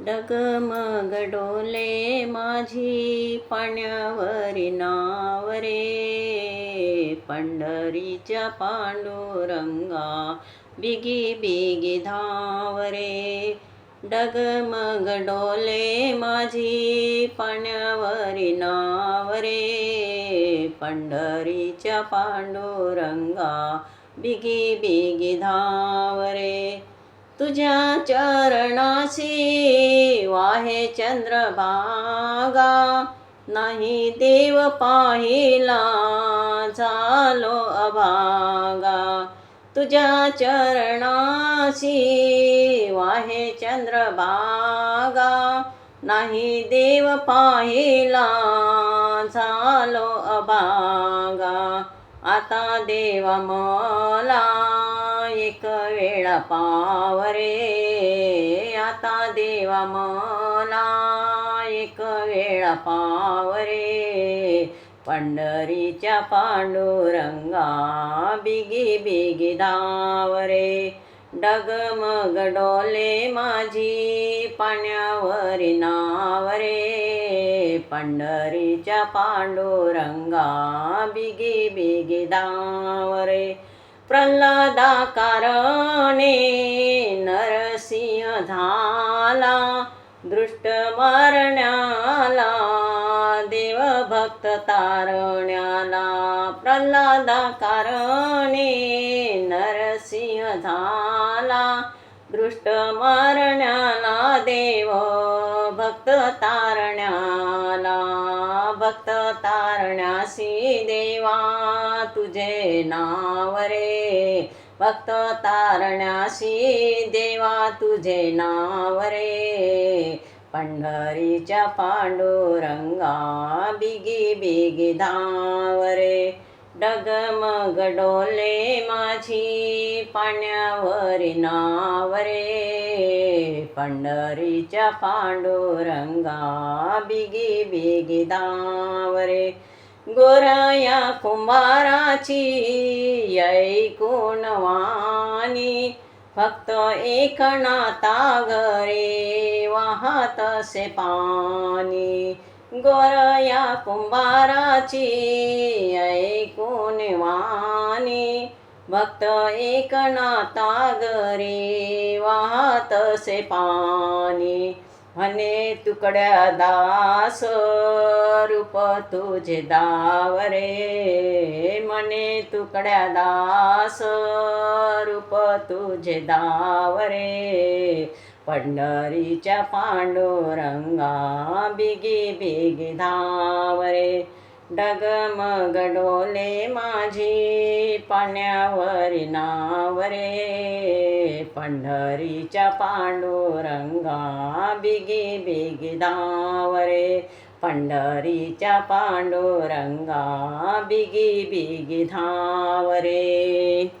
डगमग डोले माझी पाण्यावरी नाव रे पंढरीच्या पांडुरंगा बिगी बिगी धावरे. डगमग डोले माझी पाण्यावरी नावरे. पंढरीच्या पांडुरंगा बिगी बिगी धावरे. तुझ्या चरणाशी वाहे चंद्रभागा. नाही देव पाहिला झालो अभागा. तुझ्या चरणाशी वाहे चंद्रभागा. नाही देव पाहिला झालो अभागा. आता देवा मला एक वेळा पावरे. आता देवा मना एक वेळा पावरे. पंढरीच्या पांडुरंगा बिगी बिगी धावरे. डगमग डोले माझी पाण्यावरी नावरे. पंढरीच्या पांडुरंगा बिगी बिगी धावरे. प्रल्हादा कारणे नरसिंह झाला दृष्ट मारण्याला देवभक्त तारण्याला प्रल्हादा कारणे नरसिंह झाला दृष्ट मारण्याला देव भक्त तारण्याला भक्त तारण्यासी देवा तुझे नाव रे. भक्त तारण्यासी देवा तुझे नाव रे. पंढरीच्या पांडुरंगा बिगी बिगी धावरे डगमग डोले माझी पाण्यावरी नाव रे. पंढरीच्या पांडुरंगा बिगी बिगी धावरे गोरया कुंभाराची ऐकून वाणी? फक्त एक नाता घरे वाहत से पाणी. गोरया कुंभाराची ऐकून वाणी? भक्त एक नाता घरे वाहत से पाणी. हने तुकड्या दास रूप तुझे दावरे. मने तुकड्या दास रूप तुझे दावरे. पंढरीच्या पांडुरंगा बिगी बिगी धावरे. डगमग डोले माझी पाण्यावर नावरे. पंढरीच्या पांडुरंगा बिगी बिगी धावरे. पंढरीच्या पांडुरंगा बिगी बिगी धावरे.